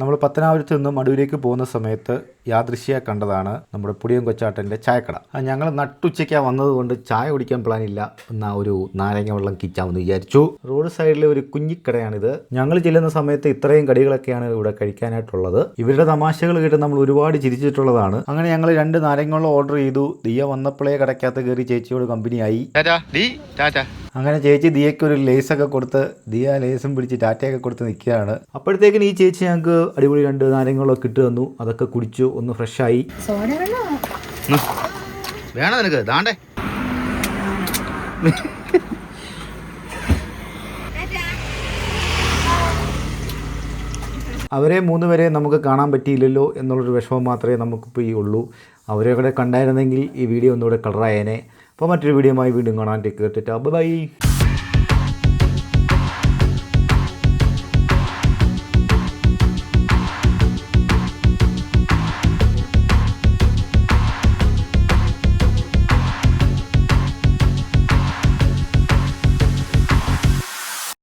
നമ്മൾ പത്തനാപുരത്ത് നിന്ന് മടുവിലേക്ക് പോകുന്ന സമയത്ത് യാദൃശ്യ കണ്ടതാണ് നമ്മുടെ പുടിയം കൊച്ചാട്ടന്റെ ചായക്കട. ഞങ്ങൾ നട്ടുച്ചയ്ക്കാണ് വന്നതുകൊണ്ട് ചായ കുടിക്കാൻ പ്ലാൻ ഇല്ല എന്നാ ഒരു നാരങ്ങ വെള്ളം കിച്ചാമെന്ന് വിചാരിച്ചു. റോഡ് സൈഡിലെ ഒരു കുഞ്ഞിക്കടയാണിത്. ഞങ്ങൾ ചെല്ലുന്ന സമയത്ത് ഇത്രയും കടികളൊക്കെയാണ് ഇവിടെ കഴിക്കാനായിട്ടുള്ളത്. ഇവരുടെ തമാശകൾ കേട്ട് നമ്മൾ ഒരുപാട് ചിരിച്ചിട്ടുള്ളതാണ്. അങ്ങനെ ഞങ്ങൾ രണ്ട് നാരങ്ങ വെള്ളം ഓർഡർ ചെയ്തു. ദിയ വന്നപ്പോഴേ കടയ്ക്കകത്ത് കയറി ചേച്ചിയോട് കമ്പനിയായി അങ്ങനെ ചേച്ചി ദിയയ്ക്ക് ഒരു ലേസൊക്കെ കൊടുത്ത് ദിയ ലേസും പിടിച്ച് ടാറ്റയൊക്കെ കൊടുത്ത് നിൽക്കുകയാണ്. അപ്പോഴത്തേക്കിന് ഈ ചേച്ചി ഞങ്ങൾക്ക് അടിപൊളി രണ്ട് നാരങ്ങളൊക്കെ ഇട്ട് തന്നു. അതൊക്കെ കുടിച്ചു ഒന്ന് ഫ്രഷായി. വേണം? നിനക്ക്? ദാണ്ടേ. അവരെ മൂന്ന് പേരെ നമുക്ക് കാണാൻ പറ്റിയില്ലല്ലോ എന്നുള്ളൊരു വിഷമം മാത്രമേ നമുക്കിപ്പോൾ ഈ ഉള്ളൂ. അവരെ കൂടെ കണ്ടായിരുന്നെങ്കിൽ ഈ വീഡിയോ ഒന്നുകൂടെ കളറായേനെ അപ്പോൾ മറ്റൊരു വീഡിയോയുമായി വീണ്ടും കാണാൻ ടേക്ക് ബൈ